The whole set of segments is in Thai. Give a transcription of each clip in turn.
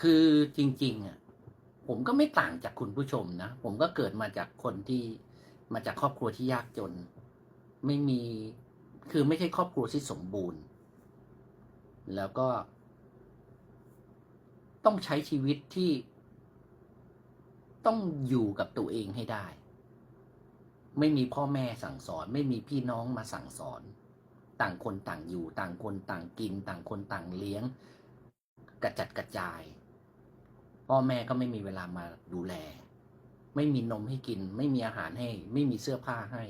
คือจริงๆอะผมก็ไม่ต่างจากคุณผู้ชมนะ ผมก็เกิดมาจากคนที่มาจากครอบครัวที่ยากจน ไม่มีคือไม่ใช่ครอบครัวที่สมบูรณ์ แล้วก็ ต้องใช้ชีวิตที่ต้องอยู่กับตัวเองให้ได้ ไม่มีพ่อแม่สั่งสอน ไม่มีพี่น้องมาสั่งสอน ต่างคนต่างอยู่ ต่างคนต่างกิน ต่างคนต่างเลี้ยง กระจัดกระจาย พ่อแม่ก็ไม่มีเวลามาดูแล ไม่มีนมให้กิน ไม่มีอาหารให้ ไม่มีเสื้อผ้าให้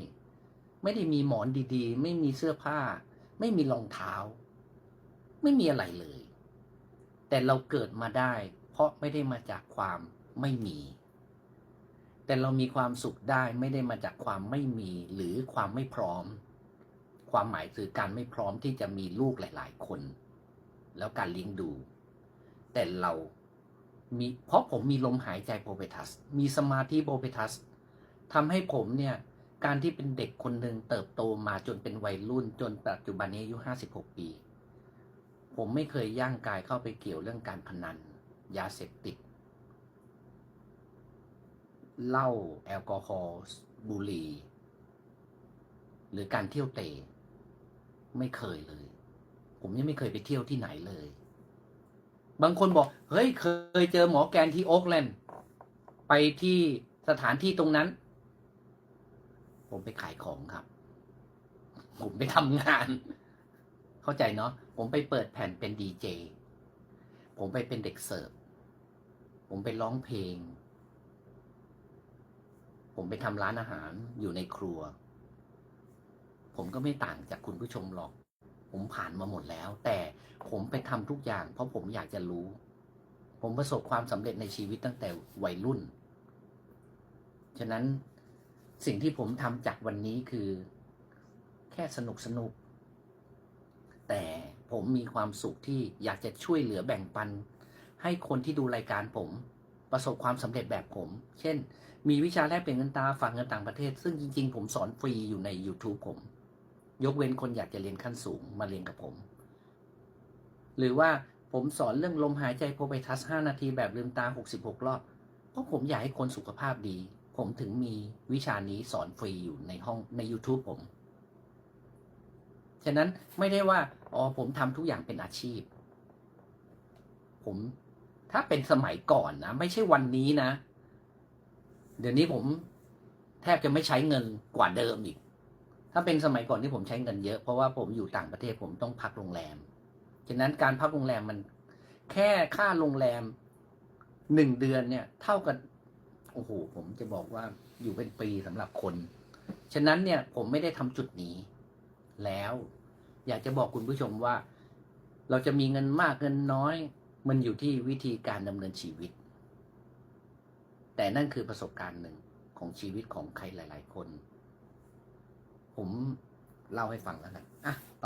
ไม่ได้มีหมอนดีๆ ไม่มีเสื้อผ้า ไม่มีรองเท้า ไม่มีอะไรเลย แต่เราเกิดมาได้ เพราะไม่ได้มาจากความไม่มี แต่เรามีความสุขได้ไม่ได้มาจากความไม่มีหรือความไม่พร้อม ความหมายคือการไม่พร้อมที่จะมีลูกหลาย ๆ คน แล้วการเลี้ยงดู แต่เรา มีเพราะผมมีลมหายใจโปเปทัส มีสมาธิโปเปทัสทำให้ผมเนี่ย การที่เป็นเด็กคนหนึ่งเติบโตมาจนเป็นวัยรุ่นจนปัจจุบันนี้อายุห้าสิบหกปี ผมไม่เคยย่างกายเข้าไปเกี่ยวเรื่องการพนัน ยาเสพติดเหล้าแอลกอฮอล์บุหรี่หรือการเที่ยวเตะไม่เคยเลย ผมยังไม่เคยไปเที่ยวที่ไหนเลย บางคนบอก เฮ้ยเคยเจอหมอแกนที่โอ๊กแลนด์ไปที่สถานที่ตรงนั้น ผมไปขายของครับ ผมไปทำงาน เข้าใจเนาะผมไปเปิดแผ่นเป็นดีเจผมไปเป็นเด็กเสิร์ฟผมไปร้องเพลง ผมไปทำร้านอาหารอยู่ในครัว ผมก็ไม่ต่างจากคุณผู้ชมหรอก ผมผ่านมาหมดแล้ว แต่ผมไปทำทุกอย่าง เพราะผมอยากจะรู้ ผมประสบความสำเร็จในชีวิตตั้งแต่วัยรุ่น ฉะนั้นสิ่งที่ผมทำจากวันนี้คือ แค่สนุกสนุก แต่ผมมีความสุขที่อยากจะช่วยเหลือแบ่งปัน ให้คนที่ดูรายการผมประสบความสำเร็จแบบผม เช่น มีวิชาแลกเปลี่ยนเงินตาฝากเงินต่างประเทศ ซึ่งจริง ๆ ผมสอนฟรีอยู่ใน YouTube ผม ยกเว้นคนอยากจะเรียนขั้นสูงมาเรียนกับผม หรือว่าผมสอนเรื่องลมหายใจโพไปทัส 5 นาทีแบบลืมตา 66 รอบ เพราะผมอยากให้คนสุขภาพดี ผมถึงมีวิชานี้สอนฟรีอยู่ในห้องใน YouTube ผม ฉะนั้นไม่ได้ว่า อ๋อ ผมทำทุกอย่างเป็นอาชีพ ผมถ้าเป็นสมัยก่อนนะ ไม่ใช่วันนี้นะ เดี๋ยวนี้ผมแทบจะไม่ใช้เงินกว่าเดิมอีก ถ้าเป็นสมัยก่อนที่ผมใช้เงินเยอะเพราะว่าผมอยู่ต่างประเทศผมต้องพักโรงแรม ฉะนั้นการพักโรงแรมมันแค่ค่าโรงแรมหนึ่งเดือนเนี่ย เท่ากับโอ้โหผมจะบอกว่าอยู่เป็นปีสำหรับคน ฉะนั้นเนี่ยผมไม่ได้ทำจุดนี้ แล้ว อยากจะบอกคุณผู้ชมว่า เราจะมีเงินมากเงินน้อย มันอยู่ที่วิธีการดำเนินชีวิต แต่นั่นคือประสบการณ์หนึ่งของชีวิตของใครหลาย ๆ คน ผมเล่าให้ฟังแล้วกันอะ